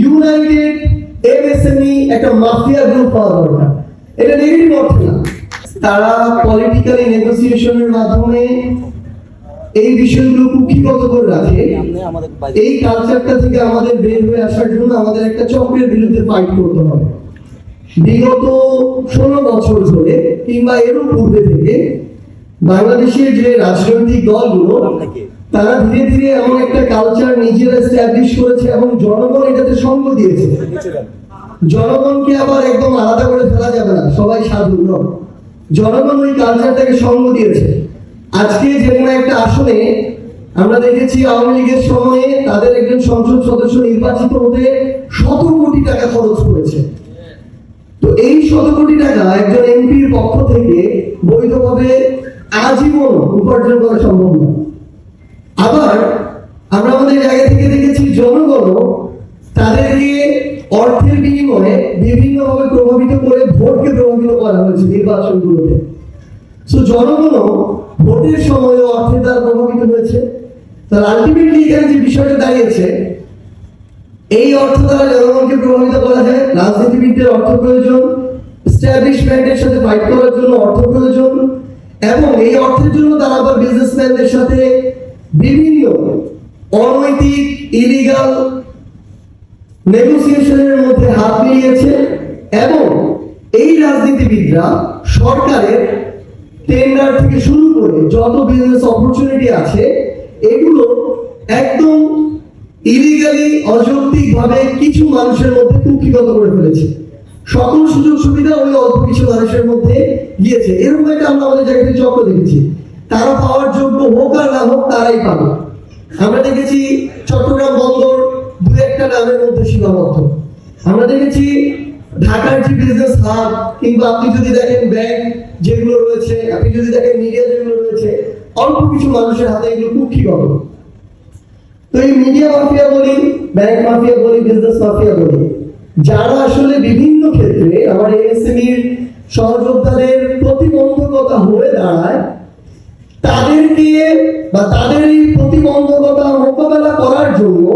United MSME একটা mafia group পাওয়া দরকার। এটা নেগেটিভ অর্থে না। তারা পলিটিক্যালি নেগোসিয়েশনের মাধ্যমে এই বিষয়গুলো কুক্ষিগত করে রাখে। এই কালচারটা থেকে আমাদের বের হয়ে আসার জন্য আমাদের একটা চক্রের বিরুদ্ধে ফাইট করতে হবে। বিগত ষোলো বছর ধরে কিংবা এরও পূর্বে থেকে বাংলাদেশের যে রাজনৈতিক দলগুলো, তারা ধীরে ধীরে এমন একটা কালচার নিজেরা এস্টাবলিশ করেছে এবং জনগণ এটাতে সঙ্গ দিয়েছে। জনগণকে আবার একদম আলাদা করে ফেলা যাবে না, সবাই সাধু জনগণ ওই কালচারটাকে সঙ্গ দিয়েছে। আজকে যে কোনো একটা আসনে আমরা দেখেছি আওয়ামী লীগের সময়ে তাদের একজন সংসদ সদস্য নির্বাচিত হতে শত কোটি টাকা খরচ করেছে। তো এই শত কোটি টাকা একজন এমপির পক্ষ থেকে বৈধভাবে আজীবন উপার্জন করা সম্ভব না আবার আমরা আমাদের জায়গা থেকে দেখেছি জনগণও তাদেরকে অর্থের বিনিময়ে বিভিন্নভাবে প্রভাবিত করে ভোটকে প্রভাবিত করা হয়েছে নির্বাচনগুলোতে। সো জনগণও ভোটের সময় অর্থের দ্বারা প্রভাবিত হয়েছে। তাহলে আলটিমেটলি এখানে যে বিষয়টা দাঁড়িয়েছে, এই অর্থ দ্বারা জনগণকে প্রভাবিত করা যায়। রাজনীতিবিদদের অর্থ প্রয়োজন এস্টাবলিশমেন্টের সাথে ফাইট করার জন্য অর্থ প্রয়োজন এবং এই অর্থের জন্য তারা আবার বিজনেসম্যানদের সাথে বিভিন্ন অনৈতিক ইলিগাল নেগোসিয়েশনের মধ্যে হাত মিলিয়েছে এবং এই রাজনীতিবিদরা সরকারের টেন্ডার থেকে শুরু করে যত বিজনেস অপরচুনিটি আছে, এগুলো একদম ইলিগালি অযৌক্তিক ভাবে কিছু মানুষের মধ্যে কুক্ষিগত করে ফেলেছে। সকল সুযোগ সুবিধা ওই অল্প কিছু মানুষের মধ্যে গিয়েছে। এরকম একটা আমরা আমাদের জায়গাতে চক্র দেখেছি। তারা পাওয়ার যোগ্য হোক আর না হোক, তারাই পাবে। আমরা দেখেছি চট্টগ্রাম বন্দর দু একটা নামের মধ্যে সীমাবদ্ধ। আমরা দেখেছি ঢাকার যে বিজনেস হাব কিংবা আপনি যদি দেখেন ব্যাংক যেগুলো রয়েছে, আপনি যদি দেখেন মিডিয়া যেগুলো রয়েছে, অল্প কিছু মানুষের হাতে এগুলো কুক্ষিগত। তো এই মিডিয়া মাফিয়া বলি ব্যাংক মাফিয়া বলি বিজনেস মাফিয়া বলি যারা আসলে বিভিন্ন ক্ষেত্রে আমার এমএসএমইর সহযোদ্ধাদের প্রতিবন্ধকতা হয়ে দাঁড়ায় তাদেরকে বা তাদের এই প্রতিবন্ধকতা মোকাবেলা করার জন্য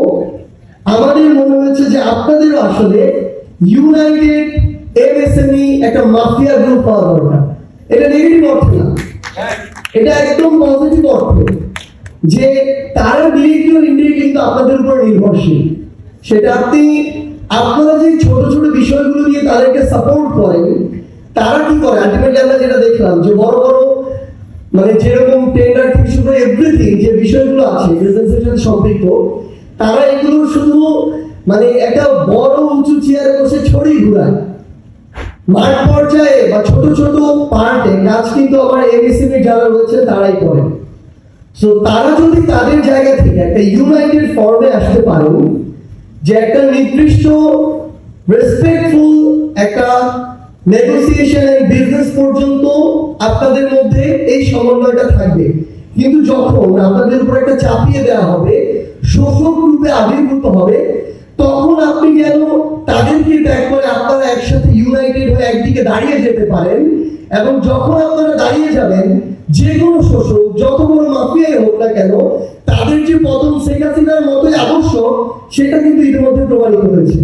আমাদের মনে হয়েছে যে আপনাদের আসলে ইউনাইটেড এমএসএমই একটা মাফিয়া গ্রুপ পাওয়া দরকার। এটা নেগেটিভ অর্থে না। এটা একদম পজিটিভ অর্থ যে তারা ডিরেক্টলি ইনডিরেক্টলি কিন্তু আপনাদের উপর নির্ভরশীল। সেটা আপনি আপনারা যে ছোট ছোট বিষয়গুলো নিয়ে তাদেরকে সাপোর্ট করেন, তারা কি করে? আলটিমেটলি আমরা যেটা দেখলাম যে বড় বড় মানে যেরকম টেন্ডার থেকে শুরু এভরিথিং যে বিষয়গুলো আছে বিজনেসের সাথে সম্পৃক্ত, তারা এগুলো শুধু মানে একটা বড় উঁচু চেয়ারে বসে ছড়ি ঘুরায়। মাঠ পর্যায়ে বা ছোট ছোট পার্টে কাজ কিন্তু আমার এমএসএমই যারা রয়েছে, তারাই করে। সো তারা যদি তাদের জায়গা থেকে একটা ইউনাইটেড ফর্মে আসতে পারেন যে একটা নির্দিষ্ট রেসপেক্টফুল একটা নেগোসিয়েশন এন্ড বিজনেস পর্যন্ত আপনাদের মধ্যে এই সমন্বয়টা থাকবে। কিন্তু যখন আপনাদের উপর একটা চাপিয়ে দেওয়া হবে, শোষক রূপে আবির্ভূত হবে, তখন আপনি যেন তাদেরকে ব্যাক করে আপনারা একসাথে ইউনাইটেড হয়ে একদিকে দাঁড়িয়ে যেতে পারেন এবং যখন আপনারা দাঁড়িয়ে যাবেন, যে কোনো শোষক না কেন? তাদের যে পতন শেখ হাসিনার মতোই আদর্শ সেটা কিন্তু ইতিমধ্যে প্রমাণিত হয়েছে।